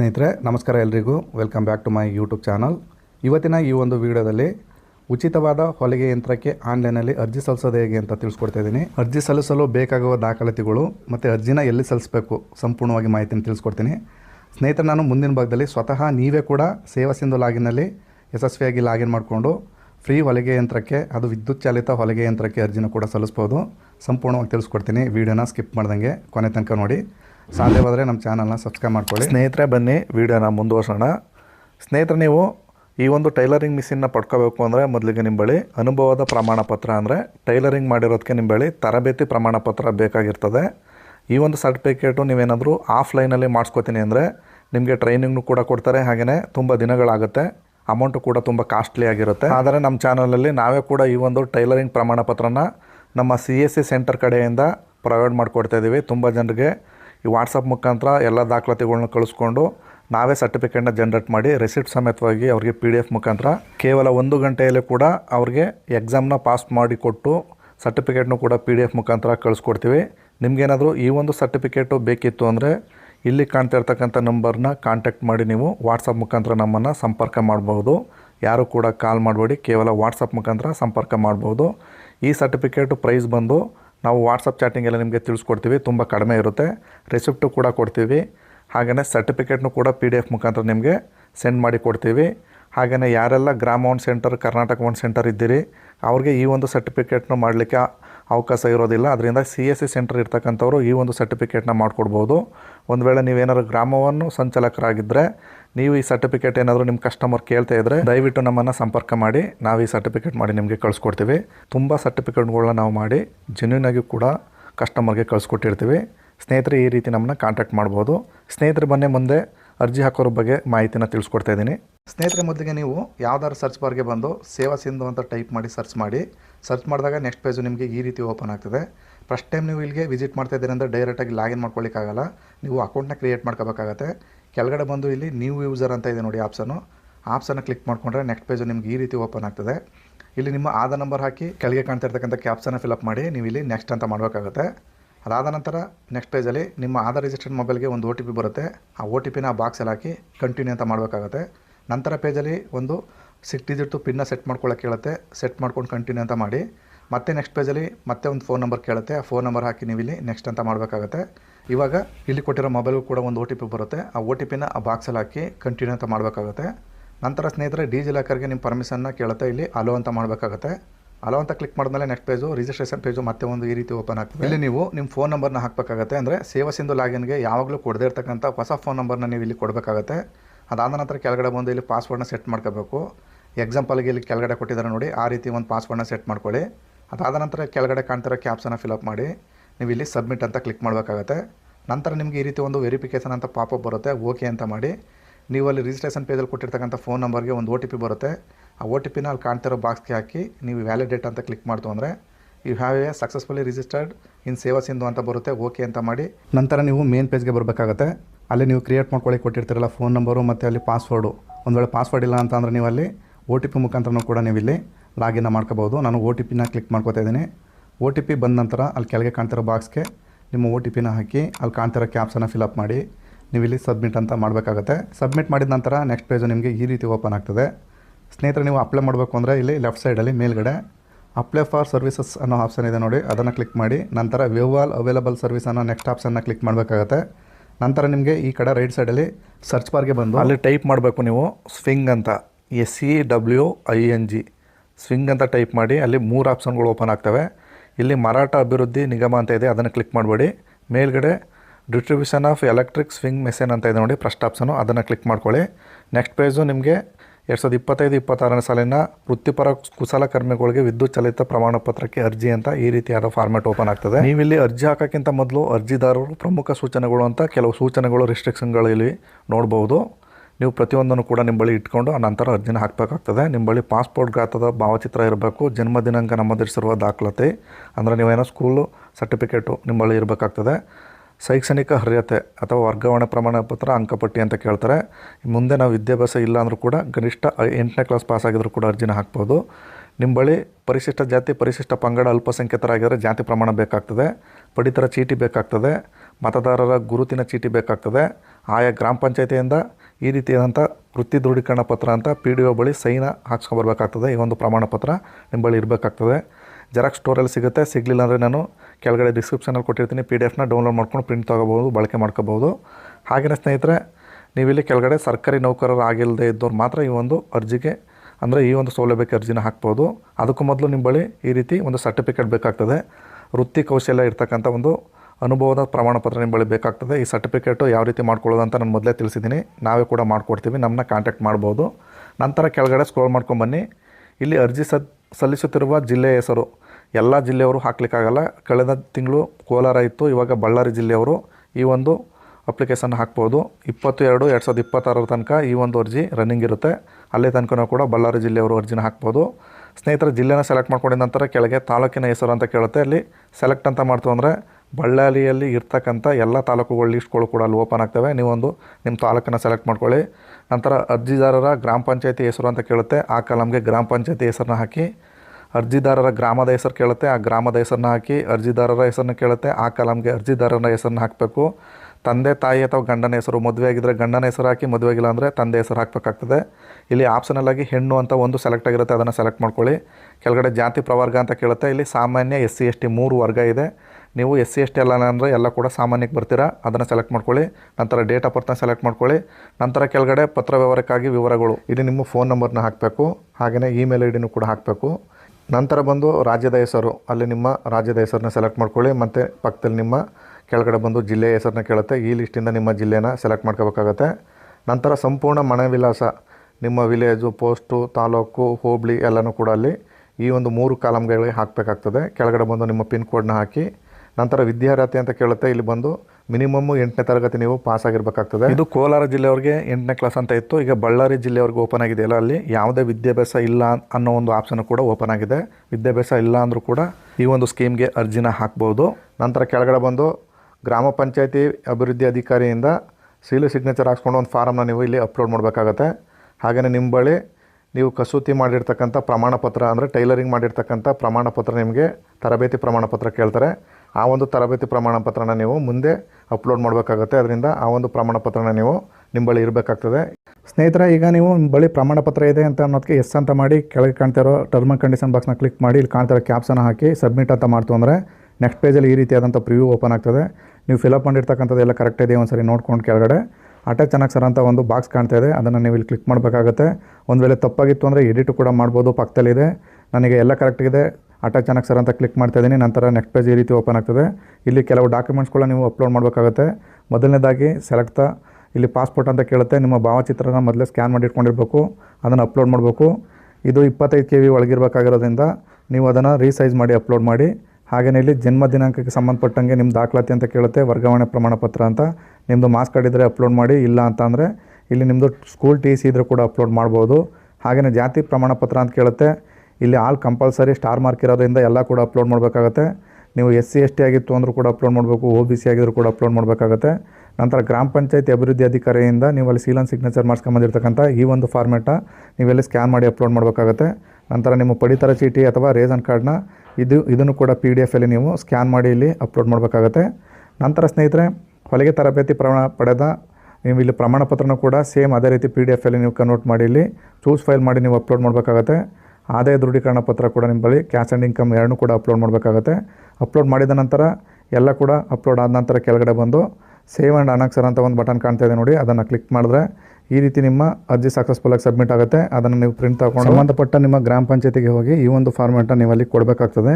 ಸ್ನೇಹಿತರೆ, ನಮಸ್ಕಾರ ಎಲ್ರಿಗೂ. Welcome back to my YouTube channel ಇವತ್ತಿನ ಈ ಒಂದು ವಿಡಿಯೋದಲ್ಲಿ ಉಚಿತವಾದ ಹೊಲಿಗೆ ಯಂತ್ರಕ್ಕೆ ಆನ್ಲೈನಲ್ಲಿ ಅರ್ಜಿ ಸಲ್ಲಿಸೋದು ಹೇಗೆ ಅಂತ ತಿಳಿಸ್ಕೊಡ್ತಾ ಇದ್ದೀನಿ. ಅರ್ಜಿ ಸಲ್ಲಿಸಲು ಬೇಕಾಗುವ ದಾಖಲಾತಿಗಳು ಮತ್ತು ಅರ್ಜಿನ ಎಲ್ಲಿ ಸಲ್ಲಿಸಬೇಕು ಸಂಪೂರ್ಣವಾಗಿ ಮಾಹಿತಿಯನ್ನು ತಿಳಿಸ್ಕೊಡ್ತೀನಿ. ಸ್ನೇಹಿತರೆ, ನಾನು ಮುಂದಿನ ಭಾಗದಲ್ಲಿ ಸ್ವತಃ ನೀವೇ ಕೂಡ ಸೇವಾ ಸಿಂಧು ಲಾಗಿನಲ್ಲಿ ಯಶಸ್ವಿಯಾಗಿ ಲಾಗಿನ್ ಮಾಡಿಕೊಂಡು ಫ್ರೀ ಹೊಲಿಗೆ ಯಂತ್ರಕ್ಕೆ, ಅದು ವಿದ್ಯುತ್ ಚಾಲಿತ ಹೊಲಿಗೆ ಯಂತ್ರಕ್ಕೆ ಅರ್ಜಿನ ಕೂಡ ಸಲ್ಲಿಸ್ಬೋದು. ಸಂಪೂರ್ಣವಾಗಿ ತಿಳಿಸ್ಕೊಡ್ತೀನಿ. ವೀಡಿಯೋನ ಸ್ಕಿಪ್ ಮಾಡ್ದಂಗೆ ಕೊನೆ ತನಕ ನೋಡಿ. ಸಾಧ್ಯವಾದರೆ ನಮ್ಮ ಚಾನಲ್ನ ಸಬ್ಸ್ಕ್ರೈಬ್ ಮಾಡ್ಕೊಳ್ಳಿ. ಸ್ನೇಹಿತರೆ, ಬನ್ನಿ, ವೀಡಿಯೋನ ಮುಂದುವರ್ಸೋಣ. ಸ್ನೇಹಿತರೆ, ನೀವು ಈ ಒಂದು ಟೈಲರಿಂಗ್ ಮಿಷಿನ್ನ ಪಡ್ಕೋಬೇಕು ಅಂದರೆ ಮೊದಲಿಗೆ ನಿಮ್ಮ ಬಳಿ ಅನುಭವದ ಪ್ರಮಾಣ ಪತ್ರ ಅಂದರೆ ಟೈಲರಿಂಗ್ ಮಾಡಿರೋದಕ್ಕೆ ನಿಮ್ಮ ಬಳಿ ತರಬೇತಿ ಪ್ರಮಾಣ ಪತ್ರ ಬೇಕಾಗಿರ್ತದೆ. ಈ ಒಂದು ಸರ್ಟಿಫಿಕೇಟು ನೀವೇನಾದರೂ ಆಫ್ಲೈನಲ್ಲಿ ಮಾಡಿಸ್ಕೋತೀನಿ ಅಂದರೆ ನಿಮಗೆ ಟ್ರೈನಿಂಗ್ನು ಕೂಡ ಕೊಡ್ತಾರೆ. ಹಾಗೆಯೇ ತುಂಬ ದಿನಗಳಾಗುತ್ತೆ. ಅಮೌಂಟು ಕೂಡ ತುಂಬ ಕಾಸ್ಟ್ಲಿ ಆಗಿರುತ್ತೆ. ಆದರೆ ನಮ್ಮ ಚಾನಲಲ್ಲಿ ನಾವೇ ಕೂಡ ಈ ಒಂದು ಟೈಲರಿಂಗ್ ಪ್ರಮಾಣ ಪತ್ರನ ನಮ್ಮ ಸಿ ಎಸ್ ಸಿ ಸೆಂಟರ್ ಕಡೆಯಿಂದ ಪ್ರೊವೈಡ್ ಮಾಡಿಕೊಡ್ತಾ ಇದ್ದೀವಿ ತುಂಬ ಜನರಿಗೆ ಈ ವಾಟ್ಸಪ್ ಮುಖಾಂತರ ಎಲ್ಲ ದಾಖಲಾತಿಗಳನ್ನ ಕಳಿಸ್ಕೊಂಡು ನಾವೇ ಸರ್ಟಿಫಿಕೇಟ್ನ ಜನ್ರೇಟ್ ಮಾಡಿ ರೆಸಿಪ್ಟ್ ಸಮೇತವಾಗಿ ಅವರಿಗೆ ಪಿ ಡಿ ಎಫ್ ಮುಖಾಂತರ ಕೇವಲ ಒಂದು ಗಂಟೆಯಲ್ಲೇ ಕೂಡ ಅವ್ರಿಗೆ ಎಕ್ಸಾಮ್ನ ಪಾಸ್ ಮಾಡಿಕೊಟ್ಟು ಸರ್ಟಿಫಿಕೇಟ್ನು ಕೂಡ ಪಿ ಡಿ ಎಫ್ ಮುಖಾಂತರ ಕಳಿಸ್ಕೊಡ್ತೀವಿ. ನಿಮಗೇನಾದರೂ ಈ ಒಂದು ಸರ್ಟಿಫಿಕೇಟು ಬೇಕಿತ್ತು ಅಂದರೆ ಇಲ್ಲಿ ಕಾಣ್ತಾ ಇರ್ತಕ್ಕಂಥ ನಂಬರ್ನ ಕಾಂಟ್ಯಾಕ್ಟ್ ಮಾಡಿ ನೀವು ವಾಟ್ಸಪ್ ಮುಖಾಂತರ ನಮ್ಮನ್ನು ಸಂಪರ್ಕ ಮಾಡ್ಬೋದು. ಯಾರು ಕೂಡ ಕಾಲ್ ಮಾಡಬೇಡಿ, ಕೇವಲ ವಾಟ್ಸಪ್ ಮುಖಾಂತರ ಸಂಪರ್ಕ ಮಾಡ್ಬೋದು. ಈ ಸರ್ಟಿಫಿಕೇಟು ಪ್ರೈಸ್ ಬಂದು ನಾವು ವಾಟ್ಸಪ್ ಚಾಟಿಂಗೆಲ್ಲ ನಿಮಗೆ ತಿಳಿಸ್ಕೊಡ್ತೀವಿ, ತುಂಬ ಕಡಿಮೆ ಇರುತ್ತೆ. ರೆಸಿಪ್ಟು ಕೂಡ ಕೊಡ್ತೀವಿ. ಹಾಗೆಯೇ ಸರ್ಟಿಫಿಕೇಟ್ನು ಕೂಡ ಪಿ ಡಿ ಎಫ್ ಮುಖಾಂತರ ನಿಮಗೆ ಸೆಂಡ್ ಮಾಡಿ ಕೊಡ್ತೀವಿ. ಹಾಗೆಯೇ ಯಾರೆಲ್ಲ Grama one centre Karnataka one centre ಇದ್ದೀರಿ, ಅವ್ರಿಗೆ ಈ ಒಂದು ಸರ್ಟಿಫಿಕೇಟ್ನ ಮಾಡಲಿಕ್ಕೆ ಅವಕಾಶ ಇರೋದಿಲ್ಲ. ಅದರಿಂದ ಸಿ ಎಸ್ ಸಿ ಸೆಂಟರ್ ಇರ್ತಕ್ಕಂಥವ್ರು ಈ ಒಂದು ಸರ್ಟಿಫಿಕೇಟ್ನ ಮಾಡಿಕೊಡ್ಬೋದು. ಒಂದು ವೇಳೆ ನೀವೇನಾದ್ರು ಗ್ರಾಮವನ್ನು ಸಂಚಾಲಕರಾಗಿದ್ದರೆ ನೀವು ಈ ಸರ್ಟಿಫಿಕೇಟ್ ಏನಾದರೂ ನಿಮ್ಮ ಕಸ್ಟಮರ್ ಕೇಳ್ತಾ ಇದ್ದರೆ ದಯವಿಟ್ಟು ನಮ್ಮನ್ನು ಸಂಪರ್ಕ ಮಾಡಿ. ನಾವು ಈ ಸರ್ಟಿಫಿಕೇಟ್ ಮಾಡಿ ನಿಮಗೆ ಕಳಿಸ್ಕೊಡ್ತೀವಿ. ತುಂಬ ಸರ್ಟಿಫಿಕೇಟ್ಗಳನ್ನ ನಾವು ಮಾಡಿ ಜೆನ್ಯೂನ್ ಆಗಿ ಕೂಡ ಕಸ್ಟಮರ್ಗೆ ಕಳಿಸ್ಕೊಟ್ಟಿರ್ತೀವಿ. ಸ್ನೇಹಿತರೆ ಈ ರೀತಿ ನಮ್ಮನ್ನ ಕಾಂಟ್ಯಾಕ್ಟ್ ಮಾಡ್ಬೋದು. ಸ್ನೇಹಿತರು ಬನ್ನಿ ಮುಂದೆ. ಅರ್ಜಿ ಹಾಕೋರ ಬಗ್ಗೆ ಮಾಹಿತಿನ ತಿಳಿಸ್ಕೊಡ್ತಾ ಇದ್ದೀನಿ. ಸ್ನೇಹಿತರೆ, ಮೊದಲಿಗೆ ನೀವು ಯಾವ್ದಾದ್ರು ಸರ್ಚ್ ಬಾರ್ಗೆ ಬಂದು ಸೇವಾ ಸಿಂಧು ಅಂತ ಟೈಪ್ ಮಾಡಿ ಸರ್ಚ್ ಮಾಡಿ. ಸರ್ಚ್ ಮಾಡಿದಾಗ ನೆಕ್ಸ್ಟ್ ಪೇಜು ನಿಮಗೆ ಈ ರೀತಿ ಓಪನ್ ಆಗ್ತದೆ. ಫಸ್ಟ್ ಟೈಮ್ ನೀವು ಇಲ್ಲಿಗೆ ವಿಸಿಟ್ ಮಾಡ್ತಾ ಇದ್ದೀರಿ ಅಂದರೆ ಡೈರೆಕ್ಟಾಗಿ ಲಾಗಿನ್ ಮಾಡ್ಕೊಳ್ಳಿಕ್ಕಾಗಲ್ಲ ನೀವು ಅಕೌಂಟ್ನ ಕ್ರಿಯೇಟ್ ಮಾಡ್ಕೋಬೇಕಾಗತ್ತೆ. ಕೆಳಗಡೆ ಬಂದು ಇಲ್ಲಿ ನ್ಯೂ ಯೂಸರ್ ಅಂತ ಇದೆ ನೋಡಿ ಆಪ್ಸನ್ನು ಆಪ್ಸನ್ನು ಕ್ಲಿಕ್ ಮಾಡಿಕೊಂಡ್ರೆ ನೆಕ್ಸ್ಟ್ ಪೇಜು ನಿಮ್ಗೆ ಈ ರೀತಿ ಓಪನ್ ಆಗ್ತದೆ. ಇಲ್ಲಿ ನಿಮ್ಮ ಆಧಾರ್ ನಂಬರ್ ಹಾಕಿ ಕೆಳಗೆ ಕಾಣ್ತಾ ಇರ್ತಕ್ಕಂಥ ಕ್ಯಾಪ್ಸನ್ನು ಫಿಲಪ್ ಮಾಡಿ ನೀವು ಇಲ್ಲಿ ನೆಕ್ಸ್ಟ್ ಅಂತ ಮಾಡಬೇಕಾಗುತ್ತೆ. ಅದಾದ ನಂತರ ನೆಕ್ಸ್ಟ್ ಪೇಜಲ್ಲಿ ನಿಮ್ಮ ಆಧಾರ್ ರಿಜಿಸ್ಟರ್ಡ್ ಮೊಬೈಲ್ಗೆ ಒಂದು ಒ ಟಿ ಪಿ ಬರುತ್ತೆ. ಆ ಒ ಟಿ ಪಿನ ಆ ಬಾಕ್ಸಲ್ಲಿ ಹಾಕಿ ಕಂಟಿನ್ಯೂ ಅಂತ ಮಾಡಬೇಕಾಗುತ್ತೆ. ನಂತರ ಪೇಜಲ್ಲಿ ಒಂದು ಸಿಕ್ಸ್ ಟು ಪಿನ್ನ ಸೆಟ್ ಮಾಡ್ಕೊಳ್ಳೋಕೆ ಕೇಳುತ್ತೆ ಸೆಟ್ ಮಾಡ್ಕೊಂಡು ಕಂಟಿನ್ಯೂ ಅಂತ ಮಾಡಿ. ಮತ್ತೆ ನೆಕ್ಸ್ಟ್ ಪೇಜಲ್ಲಿ ಮತ್ತೆ ಒಂದು ಫೋನ್ ನಂಬರ್ ಕೇಳುತ್ತೆ. ಆ ಫೋನ್ ನಂಬರ್ ಹಾಕಿ ನೀವು ಇಲ್ಲಿ ನೆಕ್ಸ್ಟ್ ಅಂತ ಮಾಡಬೇಕಾಗುತ್ತೆ. ಇವಾಗ ಇಲ್ಲಿ ಕೊಟ್ಟಿರೋ ಮೊಬೈಲ್ಗೂ ಕೂಡ ಒಂದು ಓ ಟಿ ಪಿ ಬರುತ್ತೆ. ಆ ಓ ಟಿ ಪಿನ ಆ ಬಾಕ್ಸಲ್ಲಿ ಹಾಕಿ ಕಂಟಿನ್ಯೂ ಅಂತ ಮಾಡಬೇಕಾಗುತ್ತೆ. ನಂತರ ಸ್ನೇಹಿತರೆ ಡಿಜಿ ಲಾಕರ್ಗೆ ನಿಮ್ಮ ಪರ್ಮಿಷನ್ನ ಕೇಳುತ್ತೆ. ಇಲ್ಲಿ ಅಲೋ ಅಂತ ಮಾಡಬೇಕಾಗುತ್ತೆ. ಅಲೋ ಅಂತ ಕ್ಲಿಕ್ ಮಾಡಿದ್ಮೇಲೆ ನೆಕ್ಸ್ಟ್ ಪೇಜು ರಿಜಿಸ್ಟ್ರೇಷನ್ ಪೇಜು ಮತ್ತೆ ಒಂದು ಈ ರೀತಿ ಓಪನ್ ಆಗ್ತದೆ. ಇಲ್ಲಿ ನೀವು ನಿಮ್ಮ ಫೋನ್ ನಂಬರ್ನ ಹಾಕಬೇಕಾಗತ್ತೆ. ಅಂದರೆ ಸೇವಾ ಸಿಂಧು ಲಾಗಿನ್ಗೆ ಯಾವಾಗಲೂ ಕೊಡದೇ ಇರ್ತಕ್ಕಂಥ ಹೊಸ ಫೋನ್ ನಂಬರ್ನ ನೀವು ಇಲ್ಲಿ ಕೊಡಬೇಕಾಗತ್ತೆ. ಅದಾದ ನಂತರ ಕೆಳಗಡೆ ಬಂದು ಇಲ್ಲಿ ಪಾಸ್ವರ್ಡ್ನ ಸೆಟ್ ಮಾಡ್ಕೋಬೇಕು. ಎಕ್ಸಾಂಪಲ್ಗೆ ಇಲ್ಲಿ ಕೆಳಗಡೆ ಕೊಟ್ಟಿದ್ದಾರೆ ನೋಡಿ, ಆ ರೀತಿ ಒಂದು ಪಾಸ್ವರ್ಡ್ನ ಸೆಟ್ ಮಾಡ್ಕೊಳ್ಳಿ. ಅದಾದ ನಂತರ ಕೆಳಗಡೆ ಕಾಣ್ತಿರೋ ಫಿಲ್ ಫಿಲಪ್ ಮಾಡಿ. ನೀವು ಇಲ್ಲಿ ಸಬ್ಮಿಟ್ ಅಂತ ಕ್ಲಿಕ್ ಮಾಡಬೇಕಾಗುತ್ತೆ. ನಂತರ ನಿಮಗೆ ಈ ರೀತಿ ಒಂದು ವೆರಿಫಿಕೇಷನ್ ಅಂತ ಪಾಪಪ್ ಬರುತ್ತೆ. ಓಕೆ ಅಂತ ಮಾಡಿ. ನೀವು ಅಲ್ಲಿ ರಿಜಿಸ್ಟ್ರೇಷನ್ ಪೇಜಲ್ಲಿ ಕೊಟ್ಟಿರ್ತಕ್ಕಂಥ ಫೋನ್ ನಂಬರ್ಗೆ ಒಂದು ಒ ಬರುತ್ತೆ. ಆ ಒ ಟಿ ಪಿನ ಅಲ್ಲಿ ಕಾಣ್ತಿರೋ ಬಾಕ್ಸ್ಗೆ ಹಾಕಿ ನೀವು ವ್ಯಾಲಿಡೇಟ್ ಅಂತ ಕ್ಲಿಕ್ ಮಾಡ್ತು ಅಂದರೆ you have a successfully registered in Seva Sindhu ಅಂತ ಬರುತ್ತೆ ಓಕೆ ಅಂತ ಮಾಡಿ. ನಂತರ ನೀವು ಮೇನ್ ಪೇಜ್ಗೆ ಬರಬೇಕಾಗತ್ತೆ. ಅಲ್ಲಿ ನೀವು ಕ್ರಿಯೇಟ್ ಮಾಡ್ಕೊಳ್ಳಿ, ಕೊಟ್ಟಿರ್ತೀರಲ್ಲ ಫೋನ್ ನಂಬರು ಮತ್ತು ಅಲ್ಲಿ ಪಾಸ್ವರ್ಡು ಒಂದು ವೇಳೆ ಪಾಸ್ವರ್ಡ್ ಇಲ್ಲ ಅಂತ ಅಂದರೆ ನೀವು ಅಲ್ಲಿ ಓ ಟಿ ಪಿ ಮುಖಾಂತರನೂ ಕೂಡ ನೀವು ಇಲ್ಲಿ ಲಾಗಿನ್ ಮಾಡ್ಕೋಬೋದು ನಾನು ಓ ಟಿ ಪಿನ ಕ್ಲಿಕ್ ಮಾಡ್ಕೋತಾ ಇದ್ದೀನಿ. ಓ ಟಿ ಪಿ ಬಂದ ನಂತರ ಅಲ್ಲಿ ಕೆಳಗೆ ಕಾಣ್ತಿರೋ ಬಾಕ್ಸ್ಗೆ ನಿಮ್ಮ ಓ ಟಿ ಪಿನ ಹಾಕಿ ಅಲ್ಲಿ ಕಾಣ್ತಿರೋ ಕ್ಯಾಪ್ಸನ್ನು ಫಿಲಪ್ ಮಾಡಿ. ನೀವು ಇಲ್ಲಿ ಸಬ್ಮಿಟ್ ಅಂತ ಮಾಡಬೇಕಾಗುತ್ತೆ. ಸಬ್ಮಿಟ್ ಮಾಡಿದ ನಂತರ ನೆಕ್ಸ್ಟ್ ಪೇಜು ನಿಮಗೆ ಈ ರೀತಿ ಓಪನ್ ಆಗ್ತದೆ. ಸ್ನೇಹಿತರೆ, ನೀವು ಅಪ್ಲೈ ಮಾಡಬೇಕು ಅಂದರೆ ಇಲ್ಲಿ ಲೆಫ್ಟ್ ಸೈಡಲ್ಲಿ ಮೇಲ್ಗಡೆ ಅಪ್ಲೈ ಫಾರ್ ಸರ್ವಿಸಸ್ ಅನ್ನೋ ಆಪ್ಷನ್ ಇದೆ ನೋಡಿ. ಅದನ್ನು ಕ್ಲಿಕ್ ಮಾಡಿ. ನಂತರ ವ್ಯೂವಾಲ್ ಅವೈಲಬಲ್ ಸರ್ವಿಸ್ ಅನ್ನೋ ನೆಕ್ಸ್ಟ್ ಆಪ್ಷನ್ನ ಕ್ಲಿಕ್ ಮಾಡಬೇಕಾಗತ್ತೆ. ನಂತರ ನಿಮಗೆ ಈ ಕಡೆ ರೈಟ್ ಸೈಡಲ್ಲಿ ಸರ್ಚ್ ಬಾರ್ಗೆ ಬಂದು ಅಲ್ಲಿ ಟೈಪ್ ಮಾಡಬೇಕು ನೀವು. ಸ್ವಿಂಗ್ ಅಂತ. S C W I N G sewing ಅಂತ ಟೈಪ್ ಮಾಡಿ. ಅಲ್ಲಿ ಮೂರು ಆಪ್ಷನ್ಗಳು ಓಪನ್ ಆಗ್ತವೆ. ಇಲ್ಲಿ ಮರಾಠ ಅಭಿವೃದ್ಧಿ ನಿಗಮ ಅಂತ ಇದೆ. ಅದನ್ನು ಕ್ಲಿಕ್ ಮಾಡಬೇಡಿ. ಮೇಲ್ಗಡೆ distribution of electric sewing machine ಅಂತ ಇದೆ ನೋಡಿ. ಫಸ್ಟ್ ಆಪ್ಷನು ಅದನ್ನು ಕ್ಲಿಕ್ ಮಾಡ್ಕೊಳ್ಳಿ. ನೆಕ್ಸ್ಟ್ ಪೇಜು ನಿಮಗೆ ಎರಡು ಸಾವಿರದ ಇಪ್ಪತ್ತೈದು, ಇಪ್ಪತ್ತಾರನೇ ಸಾಲಿನ ವೃತ್ತಿಪರ ಕುಶಲಕರ್ಮಿಗಳಿಗೆ ವಿದ್ಯುತ್ ಚಾಲಿತ ಪ್ರಮಾಣ ಪತ್ರಕ್ಕೆ ಅರ್ಜಿ ಅಂತ ಈ ರೀತಿಯಾದ ಫಾರ್ಮ್ಯಾಟ್ ಓಪನ್ ಆಗ್ತದೆ. ನೀವಿಲ್ಲಿ ಅರ್ಜಿ ಹಾಕೋಕ್ಕಿಂತ ಮೊದಲು ಅರ್ಜಿದಾರರು ಪ್ರಮುಖ ಸೂಚನೆಗಳು ಅಂತ ಕೆಲವು ಸೂಚನೆಗಳು ರಿಸ್ಟ್ರಿಕ್ಷನ್ಗಳು ಇಲ್ಲಿ ನೋಡ್ಬೋದು. ನೀವು ಪ್ರತಿಯೊಂದನ್ನು ಕೂಡ ನಿಮ್ಮ ಬಳಿ ಇಟ್ಕೊಂಡು ಆ ನಂತರ ಅರ್ಜಿನ ಹಾಕಬೇಕಾಗ್ತದೆ. ನಿಮ್ಮ ಬಳಿ ಪಾಸ್ಪೋರ್ಟ್ ಗಾತ್ರದ ಭಾವಚಿತ್ರ ಇರಬೇಕು, ಜನ್ಮ ದಿನಾಂಕ ನಮೂದಿಸಿರುವ ದಾಖಲಾತಿ, ಅಂದರೆ ನೀವೇನೋ ಸ್ಕೂಲು ಸರ್ಟಿಫಿಕೇಟು ನಿಮ್ಮ ಬಳಿ ಇರಬೇಕಾಗ್ತದೆ. ಶೈಕ್ಷಣಿಕ ಅರ್ಹತೆ ಅಥವಾ ವರ್ಗಾವಣೆ ಪ್ರಮಾಣ ಪತ್ರ ಅಂಕಪಟ್ಟಿ ಅಂತ ಕೇಳ್ತಾರೆ. ಮುಂದೆ ನಾವು ವಿದ್ಯಾಭ್ಯಾಸ ಇಲ್ಲ ಅಂದರೂ ಕೂಡ ಗರಿಷ್ಠ ಎಂಟನೇ ಕ್ಲಾಸ್ ಪಾಸ್ ಆಗಿದ್ರು ಕೂಡ ಅರ್ಜಿನ ಹಾಕ್ಬೋದು. ನಿಮ್ಮ ಬಳಿ ಪರಿಶಿಷ್ಟ ಜಾತಿ, ಪರಿಶಿಷ್ಟ ಪಂಗಡ ಅಲ್ಪಸಂಖ್ಯಾತರಾಗಿದ್ದರೆ ಜಾತಿ ಪ್ರಮಾಣ ಬೇಕಾಗ್ತದೆ. ಪಡಿತರ ಚೀಟಿ ಬೇಕಾಗ್ತದೆ. ಮತದಾರರ ಗುರುತಿನ ಚೀಟಿ ಬೇಕಾಗ್ತದೆ. ಆಯಾ ಗ್ರಾಮ ಪಂಚಾಯತಿಯಿಂದ ಈ ರೀತಿಯಾದಂಥ ವೃತ್ತಿ ದೃಢೀಕರಣ ಪತ್ರ ಅಂತ ಪಿ ಡಿ ಒ ಬಳಿ ಸೈನ ಹಾಕ್ಸ್ಕೊಂಡ್ಬರ್ಬೇಕಾಗ್ತದೆ ಈ ಒಂದು ಪ್ರಮಾಣ ಪತ್ರ ನಿಮ್ಮ ಬಳಿ ಇರಬೇಕಾಗ್ತದೆ. ಜೆರಾಕ್ಸ್ ಸ್ಟೋರಲ್ಲಿ ಸಿಗುತ್ತೆ. ಸಿಗಲಿಲ್ಲ ಅಂದರೆ ನಾನು ಕೆಳಗಡೆ ಡಿಸ್ಕ್ರಿಪ್ಷನಲ್ಲಿ ಕೊಟ್ಟಿರ್ತೀನಿ. ಪಿ ಡಿ ಎಫ್ನ ಡೌನ್ಲೋಡ್ ಮಾಡ್ಕೊಂಡು ಪ್ರಿಂಟ್ ತೊಗೋಬೋದು ಬಳಕೆ ಮಾಡ್ಕೋಬೋದು ಹಾಗೆಯೇ ಸ್ನೇಹಿತರೆ, ನೀವಿಲ್ಲಿ ಕೆಳಗಡೆ ಸರ್ಕಾರಿ ನೌಕರರು ಆಗಿಲ್ಲದೆ ಇದ್ದವ್ರು ಮಾತ್ರ ಈ ಒಂದು ಅರ್ಜಿಗೆ, ಅಂದರೆ ಈ ಒಂದು ಸೌಲಭ್ಯಕ್ಕೆ ಅರ್ಜಿನ ಹಾಕ್ಬೋದು. ಅದಕ್ಕೂ ಮೊದಲು ನಿಮ್ಮ ಬಳಿ ಈ ರೀತಿ ಒಂದು ಸರ್ಟಿಫಿಕೇಟ್ ಬೇಕಾಗ್ತದೆ. ವೃತ್ತಿ ಕೌಶಲ್ಯ ಇರ್ತಕ್ಕಂಥ ಒಂದು ಅನುಭವದ ಪ್ರಮಾಣಪತ್ರ ನಿಮ್ಮ ಬಳಿ ಬೇಕಾಗ್ತದೆ. ಈ ಸರ್ಟಿಫಿಕೇಟು ಯಾವ ರೀತಿ ಮಾಡ್ಕೊಳ್ಳೋದು ಅಂತ ನಾನು ಮೊದಲೇ ತಿಳಿಸಿದ್ದೀನಿ. ನಾವೇ ಕೂಡ ಮಾಡಿಕೊಡ್ತೀವಿ. ನಮ್ಮನ್ನ ಕಾಂಟ್ಯಾಕ್ಟ್ ಮಾಡ್ಬೋದು. ನಂತರ ಕೆಳಗಡೆ ಸ್ಕ್ರೋಲ್ ಮಾಡ್ಕೊಂಬನ್ನಿ ಇಲ್ಲಿ ಅರ್ಜಿ ಸಲ್ಲಿಸುತ್ತಿರುವ ಜಿಲ್ಲೆಯ ಹೆಸರು. ಎಲ್ಲ ಜಿಲ್ಲೆಯವರು ಹಾಕ್ಲಿಕ್ಕಾಗಲ್ಲ. ಕಳೆದ ತಿಂಗಳು ಕೋಲಾರ ಇತ್ತು. ಇವಾಗ ಬಳ್ಳಾರಿ ಜಿಲ್ಲೆಯವರು ಈ ಒಂದು ಅಪ್ಲಿಕೇಶನ್ ಹಾಕ್ಬೋದು. ಇಪ್ಪತ್ತು ಎರಡು ಎರಡು ಸಾವಿರದ ಇಪ್ಪತ್ತಾರರ ತನಕ ಈ ಒಂದು ಅರ್ಜಿ ರನ್ನಿಂಗ್ ಇರುತ್ತೆ. ಅಲ್ಲೇ ತನಕನೂ ಕೂಡ ಬಳ್ಳಾರಿ ಜಿಲ್ಲೆಯವರು ಅರ್ಜಿನ ಹಾಕ್ಬೋದು. ಸ್ನೇಹಿತರ, ಜಿಲ್ಲೆನ ಸೆಲೆಕ್ಟ್ ಮಾಡ್ಕೊಂಡಿದ ನಂತರ ಕೆಳಗೆ ತಾಲೂಕಿನ ಹೆಸರು ಅಂತ ಕೇಳುತ್ತೆ. ಅಲ್ಲಿ ಸೆಲೆಕ್ಟ್ ಅಂತ ಮಾಡ್ತು ಅಂದರೆ ಬಳ್ಳಾರಿಯಲ್ಲಿ ಇರ್ತಕ್ಕಂಥ ಎಲ್ಲ ತಾಲೂಕುಗಳ ಲಿಸ್ಟ್ಗಳು ಕೂಡ ಅಲ್ಲಿ ಓಪನ್ ಆಗ್ತವೆ. ನೀವೊಂದು ನಿಮ್ಮ ತಾಲೂಕನ್ನು ಸೆಲೆಕ್ಟ್ ಮಾಡ್ಕೊಳ್ಳಿ. ನಂತರ ಅರ್ಜಿದಾರರ ಗ್ರಾಮ ಪಂಚಾಯತಿ ಹೆಸರು ಅಂತ ಕೇಳುತ್ತೆ. ಆ ಕಾಲಮ್ಗೆ ಗ್ರಾಮ ಪಂಚಾಯತಿ ಹೆಸರನ್ನ ಹಾಕಿ, ಅರ್ಜಿದಾರರ ಗ್ರಾಮದ ಹೆಸರು ಕೇಳುತ್ತೆ. ಆ ಗ್ರಾಮದ ಹೆಸರನ್ನ ಹಾಕಿ, ಅರ್ಜಿದಾರರ ಹೆಸರನ್ನ ಕೇಳುತ್ತೆ. ಆ ಕಾಲಮ್ಗೆ ಅರ್ಜಿದಾರರ ಹೆಸರನ್ನ ಹಾಕಬೇಕು. ತಂದೆ, ತಾಯಿ ಅಥವಾ ಗಂಡನ ಹೆಸರು, ಮದುವೆ ಆಗಿದ್ದರೆ ಗಂಡನ ಹೆಸರು ಹಾಕಿ, ಮದುವೆ ಆಗಿಲ್ಲ ಅಂದರೆ ತಂದೆ ಹೆಸರು ಹಾಕಬೇಕಾಗ್ತದೆ. ಇಲ್ಲಿ ಆಪ್ಷನಲ್ ಆಗಿ ಹೆಣ್ಣು ಅಂತ ಒಂದು ಸೆಲೆಕ್ಟ್ ಆಗಿರುತ್ತೆ, ಅದನ್ನು ಸೆಲೆಕ್ಟ್ ಮಾಡ್ಕೊಳ್ಳಿ. ಕೆಳಗಡೆ ಜಾತಿ ಪ್ರವರ್ಗ ಅಂತ ಕೇಳುತ್ತೆ. ಇಲ್ಲಿ ಸಾಮಾನ್ಯ ಎಸ್ ಸಿ, ಎಸ್ ಟಿ ಮೂರು ವರ್ಗ ಇದೆ. ನೀವು ಎಸ್ ಸಿ ಎಸ್ ಟಿ ಎಲ್ಲ ಅಂದರೆ ಎಲ್ಲ ಕೂಡ ಸಾಮಾನ್ಯಕ್ಕೆ ಬರ್ತೀರಾ, ಅದನ್ನು ಸೆಲೆಕ್ಟ್ ಮಾಡ್ಕೊಳ್ಳಿ, ನಂತರ ಡೇಟ್ ಆಫ್ ಬರ್ತ್ನ ಸೆಲೆಕ್ಟ್ ಮಾಡ್ಕೊಳ್ಳಿ, ನಂತರ ಕೆಳಗಡೆ ಪತ್ರ ವ್ಯವಹಾರಕ್ಕಾಗಿ ವಿವರಗಳು ಇಲ್ಲಿ ನಿಮ್ಮ ಫೋನ್ ನಂಬರ್ನ ಹಾಕಬೇಕು ಹಾಗೆಯೇ ಇಮೇಲ್ ಐ ಕೂಡ ಹಾಕಬೇಕು. ನಂತರ ಬಂದು ರಾಜ್ಯದ ಹೆಸರು, ಅಲ್ಲಿ ನಿಮ್ಮ ರಾಜ್ಯದ ಹೆಸರನ್ನ ಸೆಲೆಕ್ಟ್ ಮಾಡ್ಕೊಳ್ಳಿ, ಮತ್ತು ಪಕ್ಕದಲ್ಲಿ ನಿಮ್ಮ ಕೆಳಗಡೆ ಬಂದು ಜಿಲ್ಲೆಯ ಹೆಸರನ್ನ ಕೇಳುತ್ತೆ, ಈ ಲಿಸ್ಟಿಂದ ನಿಮ್ಮ ಜಿಲ್ಲೆನ ಸೆಲೆಕ್ಟ್ ಮಾಡ್ಕೋಬೇಕಾಗತ್ತೆ. ನಂತರ ಸಂಪೂರ್ಣ ಮನೆ ವಿಳಾಸ, ನಿಮ್ಮ ವಿಲೇಜು ಪೋಸ್ಟು ತಾಲೂಕು ಹೋಬಳಿ ಎಲ್ಲನೂ ಕೂಡ ಅಲ್ಲಿ ಈ ಒಂದು ಮೂರು ಕಾಲಮ್ಗಳಿಗೆ ಹಾಕಬೇಕಾಗ್ತದೆ. ಕೆಳಗಡೆ ಬಂದು ನಿಮ್ಮ ಪಿನ್ ಕೋಡ್ನ ಹಾಕಿ ನಂತರ ವಿದ್ಯಾರ್ಹತೆ ಅಂತ ಕೇಳುತ್ತೆ ಇಲ್ಲಿ ಬಂದು ಮಿನಿಮಮ್ ಎಂಟನೇ ತರಗತಿ ನೀವು ಪಾಸ್ ಆಗಿರಬೇಕಾಗ್ತದೆ. ಇದು ಕೋಲಾರ ಜಿಲ್ಲೆಯವರಿಗೆ ಎಂಟನೇ ಕ್ಲಾಸ್ ಅಂತ ಇತ್ತು. ಈಗ ಬಳ್ಳಾರಿ ಜಿಲ್ಲೆಯವ್ರಿಗೆ ಓಪನ್ ಆಗಿದೆಯಲ್ಲ ಅಲ್ಲಿ ಯಾವುದೇ ವಿದ್ಯಾಭ್ಯಾಸ ಇಲ್ಲ ಅನ್ನೋ ಒಂದು ಆಪ್ಷನ್ ಕೂಡ ಓಪನ್ ಆಗಿದೆ. ವಿದ್ಯಾಭ್ಯಾಸ ಇಲ್ಲ ಅಂದರೂ ಕೂಡ ಈ ಒಂದು ಸ್ಕೀಮ್ಗೆ ಅರ್ಜಿನ ಹಾಕ್ಬೋದು. ನಂತರ ಕೆಳಗಡೆ ಬಂದು ಗ್ರಾಮ ಪಂಚಾಯತಿ ಅಭಿವೃದ್ಧಿ ಅಧಿಕಾರಿಯಿಂದ ಸೀಲು ಸಿಗ್ನೇಚರ್ ಹಾಕ್ಸ್ಕೊಂಡು ಒಂದು ಫಾರಮ್ನ ನೀವು ಇಲ್ಲಿ ಅಪ್ಲೋಡ್ ಮಾಡಬೇಕಾಗತ್ತೆ. ಹಾಗೆಯೇ ನಿಮ್ಮ ಬಳಿ ನೀವು ಕಸೂತಿ ಮಾಡಿರ್ತಕ್ಕಂಥ ಪ್ರಮಾಣಪತ್ರ ಅಂದರೆ ಟೈಲರಿಂಗ್ ಮಾಡಿರ್ತಕ್ಕಂಥ ಪ್ರಮಾಣಪತ್ರ ನಿಮಗೆ ತರಬೇತಿ ಪ್ರಮಾಣಪತ್ರ ಕೇಳ್ತಾರೆ. ಆ ಒಂದು ತರಬೇತಿ ಪ್ರಮಾಣ ಪತ್ರನ ನೀವು ಮುಂದೆ ಅಪ್ಲೋಡ್ ಮಾಡಬೇಕಾಗತ್ತೆ. ಅದರಿಂದ ಆ ಒಂದು ಪ್ರಮಾಣ ಪತ್ರನ ನೀವು ನಿಮ್ಮ ಬಳಿ ಇರಬೇಕಾಗ್ತದೆ. ಸ್ನೇಹಿತರ, ಈಗ ನೀವು ನಿಮ್ಮ ಬಳಿ ಪ್ರಮಾಣ ಪತ್ರ ಇದೆ ಅಂತ ಅನ್ನೋದಕ್ಕೆ ಎಸ್ ಅಂತ ಮಾಡಿ ಕೆಳಗೆ ಕಾಣ್ತಿರೋ ಟರ್ಮ್ ಆ್ಯಂಡ್ ಕಂಡೀಷನ್ ಬಾಕ್ಸ್ನ ಕ್ಲಿಕ್ ಮಾಡಿ, ಇಲ್ಲಿ ಕಾಣ್ತಿರೋ ಕ್ಯಾಪ್ಸನ್ನು ಹಾಕಿ ಸಬ್ಮಿಟ್ ಅಂತ ಮಾಡ್ತು ಅಂದರೆ ನೆಕ್ಸ್ಟ್ ಪೇಜಲ್ಲಿ ಈ ರೀತಿಯಾದಂಥ ಪ್ರಿವ್ಯೂ ಓಪನ್ ಆಗ್ತದೆ. ನೀವು ಫಿಲಪ್ ಮಾಡಿರ್ತಕ್ಕಂಥದ್ದು ಎಲ್ಲ ಕರೆಕ್ಟ್ ಇದೆ ಒಂದ್ಸರಿ ನೋಡ್ಕೊಂಡು ಕೆಳಗಡೆ. ಅಟ್ಯಾಚ್ ಚೆನ್ನಾಗಿ ಸರ್ ಅಂತ ಒಂದು ಬಾಕ್ಸ್ ಕಾಣ್ತಾ ಇದೆ. ಅದನ್ನು ನೀವು ಇಲ್ಲಿ ಕ್ಲಿಕ್ ಮಾಡಬೇಕಾಗತ್ತೆ. ಒಂದು ವೇಳೆ ತಪ್ಪಾಗಿತ್ತು ಅಂದರೆ ಎಡಿಟು ಕೂಡ ಮಾಡ್ಬೋದು, ಪಕ್ಕದಲ್ಲಿದೆ. ನನಗೆ ಎಲ್ಲ ಕರೆಕ್ಟಿದೆ ಅಟ್ಯಾಚ್ ಸರ್ ಅಂತ ಕ್ಲಿಕ್ ಮಾಡ್ತಾ ಇದ್ದೀನಿ. ನಂತರ ನೆಕ್ಸ್ಟ್ ಪೇಜ್ ಈ ರೀತಿ ಓಪನ್ ಆಗ್ತದೆ. ಇಲ್ಲಿ ಕೆಲವು ಡಾಕ್ಯುಮೆಂಟ್ಸ್ಗಳನ್ನ ನೀವು ಅಪ್ಲೋಡ್ ಮಾಡಬೇಕಾಗುತ್ತೆ. ಮೊದಲನೇದಾಗಿ ಸೆಲೆಕ್ಟ್ ಇಲ್ಲಿ ಪಾಸ್ಪೋರ್ಟ್ ಅಂತ ಕೇಳುತ್ತೆ. ನಿಮ್ಮ ಭಾವಚಿತ್ರನ ಮೊದಲೇ ಸ್ಕ್ಯಾನ್ ಮಾಡಿ ಇಟ್ಕೊಂಡಿರಬೇಕು. ಅದನ್ನು ಅಪ್ಲೋಡ್ ಮಾಡಬೇಕು. ಇದು ಇಪ್ಪತ್ತೈದು ಕೆ ವಿ ಒಳಗಿರಬೇಕಾಗಿರೋದ್ರಿಂದ ನೀವು ಅದನ್ನು ರೀಸೈಜ್ ಮಾಡಿ ಅಪ್ಲೋಡ್ ಮಾಡಿ. ಹಾಗೆಯೇ ಇಲ್ಲಿ ಜನ್ಮ ದಿನಾಂಕಕ್ಕೆ ಸಂಬಂಧಪಟ್ಟಂಗೆ ನಿಮ್ಮ ದಾಖಲಾತಿ ಅಂತ ಕೇಳುತ್ತೆ. ವರ್ಗಾವಣೆ ಪ್ರಮಾಣ ಪತ್ರ ಅಂತ. ನಿಮ್ಮದು ಮಾಸ್ ಕಾರ್ಡ್ ಇದ್ದರೆ ಅಪ್ಲೋಡ್ ಮಾಡಿ, ಇಲ್ಲ ಅಂತ ಅಂದರೆ ಇಲ್ಲಿ ನಿಮ್ಮದು ಸ್ಕೂಲ್ ಟಿ ಸಿ ಇದ್ದರೆ ಕೂಡ ಅಪ್ಲೋಡ್ ಮಾಡ್ಬೋದು. ಹಾಗೆಯೇ ಜಾತಿ ಪ್ರಮಾಣ ಪತ್ರ ಅಂತ ಕೇಳುತ್ತೆ. ಇಲ್ಲಿ ಆಲ್ ಕಂಪಲ್ಸರಿ ಸ್ಟಾರ್ ಮಾರ್ಕ್ ಇರೋದ್ರಿಂದ ಎಲ್ಲ ಕೂಡ ಅಪ್ಲೋಡ್ ಮಾಡಬೇಕಾಗತ್ತೆ. ನೀವು ಎಸ್ ಸಿ ಎಸ್ ಟಿ ಆಗಿತ್ತು ಅಂದರೂ ಕೂಡ ಅಪ್ಲೋಡ್ ಮಾಡಬೇಕು ಒ ಬಿ ಸಿ ಆಗಿದ್ರು ಕೂಡ ಅಪ್ಲೋಡ್ ಮಾಡಬೇಕಾಗತ್ತೆ. ನಂತರ ಗ್ರಾಮ ಪಂಚಾಯತಿ ಅಭಿವೃದ್ಧಿ ಅಧಿಕಾರಿಯಿಂದ ನೀವು ಅಲ್ಲಿ ಸೀಲನ್ ಸಿಗ್ನೇಚರ್ ಮಾಡಿಸ್ಕೊಂಬಂದಿರ್ತಕ್ಕಂಥ ಈ ಒಂದು ಫಾರ್ಮೆಟ ನೀವೆಲ್ಲ ಸ್ಕ್ಯಾನ್ ಮಾಡಿ ಅಪ್ಲೋಡ್ ಮಾಡಬೇಕಾಗತ್ತೆ. ನಂತರ ನಿಮ್ಮ ಪಡಿತರ ಚೀಟಿ ಅಥವಾ ರೇಷನ್ ಕಾರ್ಡ್ನ ಇದು, ಇದನ್ನು ಕೂಡ ಪಿ ಡಿ ಎಫಲ್ಲಿ ನೀವು ಸ್ಕ್ಯಾನ್ ಮಾಡಿ ಇಲ್ಲಿ ಅಪ್ಲೋಡ್ ಮಾಡಬೇಕಾಗತ್ತೆ. ನಂತರ ಸ್ನೇಹಿತರೆ, ಹೊಲಿಗೆ ತರಬೇತಿ ಪ್ರಮಾಣ ಪಡೆದ ನೀವು ಇಲ್ಲಿ ಪ್ರಮಾಣ ಪತ್ರನೂ ಕೂಡ ಸೇಮ್ ಅದೇ ರೀತಿ ಪಿ ಡಿ ಎಫಲ್ಲಿ ನೀವು ಕನ್ವರ್ಟ್ ಮಾಡಿ ಇಲ್ಲಿ ಚೂಸ್ ಫೈಲ್ ಮಾಡಿ ನೀವು ಅಪ್ಲೋಡ್ ಮಾಡಬೇಕಾಗತ್ತೆ. ಆದಾಯ ದೃಢೀಕರಣ ಪತ್ರ ಕೂಡ ನಿಮ್ಮ ಬಳಿ ಕ್ಯಾಶ್ ಆ್ಯಂಡ್ ಇನ್ಕಮ್ ಎರಡನ್ನೂ ಕೂಡ ಅಪ್ಲೋಡ್ ಮಾಡಬೇಕಾಗುತ್ತೆ. ಅಪ್ಲೋಡ್ ಮಾಡಿದ ನಂತರ ಎಲ್ಲ ಕೂಡ ಅಪ್ಲೋಡ್ ಆದ ನಂತರ ಕೆಳಗಡೆ ಬಂದು ಸೇವ್ ಆ್ಯಂಡ್ ಅನಕ್ಸರ್ ಅಂತ ಒಂದು ಬಟನ್ ಕಾಣ್ತಾ ಇದೆ ನೋಡಿ, ಅದನ್ನು ಕ್ಲಿಕ್ ಮಾಡಿದ್ರೆ ಈ ರೀತಿ ನಿಮ್ಮ ಅರ್ಜಿ ಸಕ್ಸಸ್ಫುಲ್ಲಾಗಿ ಸಬ್ಮಿಟ್ ಆಗುತ್ತೆ. ಅದನ್ನು ನೀವು ಪ್ರಿಂಟ್ ತಗೊಂಡು ಸಂಬಂಧಪಟ್ಟ ನಿಮ್ಮ ಗ್ರಾಮ ಪಂಚಾಯತಿಗೆ ಹೋಗಿ ಈ ಒಂದು ಫಾರ್ಮೆಟನ್ನ ನೀವು ಅಲ್ಲಿ ಕೊಡಬೇಕಾಗ್ತದೆ.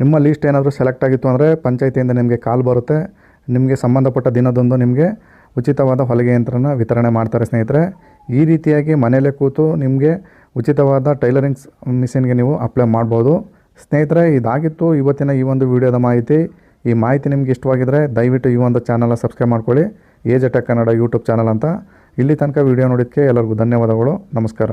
ನಿಮ್ಮ ಲೀಸ್ಟ್ ಏನಾದರೂ ಸೆಲೆಕ್ಟ್ ಆಗಿತ್ತು ಅಂದರೆ ಪಂಚಾಯತಿಯಿಂದ ನಿಮಗೆ ಕಾಲ್ ಬರುತ್ತೆ. ನಿಮಗೆ ಸಂಬಂಧಪಟ್ಟ ದಿನದೊಂದು ನಿಮಗೆ ಉಚಿತವಾದ ಹೊಲಿಗೆ ಯಂತ್ರನ ವಿತರಣೆ ಮಾಡ್ತಾರೆ ಸ್ನೇಹಿತರೆ. ಈ ರೀತಿಯಾಗಿ ಮನೆಯಲ್ಲೇ ಕೂತು ನಿಮಗೆ ಉಚಿತವಾದ ಟೈಲರಿಂಗ್ಸ್ ಮಿಷಿನ್ಗೆ ನೀವು ಅಪ್ಲೈ ಮಾಡ್ಬೋದು. ಸ್ನೇಹಿತರೆ, ಇದಾಗಿತ್ತು ಇವತ್ತಿನ ಈ ಒಂದು ವಿಡಿಯೋದ ಮಾಹಿತಿ. ಈ ಮಾಹಿತಿ ನಿಮ್ಗೆ ಇಷ್ಟವಾಗಿದ್ದರೆ ದಯವಿಟ್ಟು ಈ ಒಂದು ಚಾನಲ್ನ ಸಬ್ಸ್ಕ್ರೈಬ್ ಮಾಡ್ಕೊಳ್ಳಿ. Age attack Kannada YouTube channel ಅಂತ. ಇಲ್ಲಿ ತನಕ ವಿಡಿಯೋ ನೋಡಿದ್ದಕ್ಕೆ ಎಲ್ಲರಿಗೂ ಧನ್ಯವಾದಗಳು. ನಮಸ್ಕಾರ.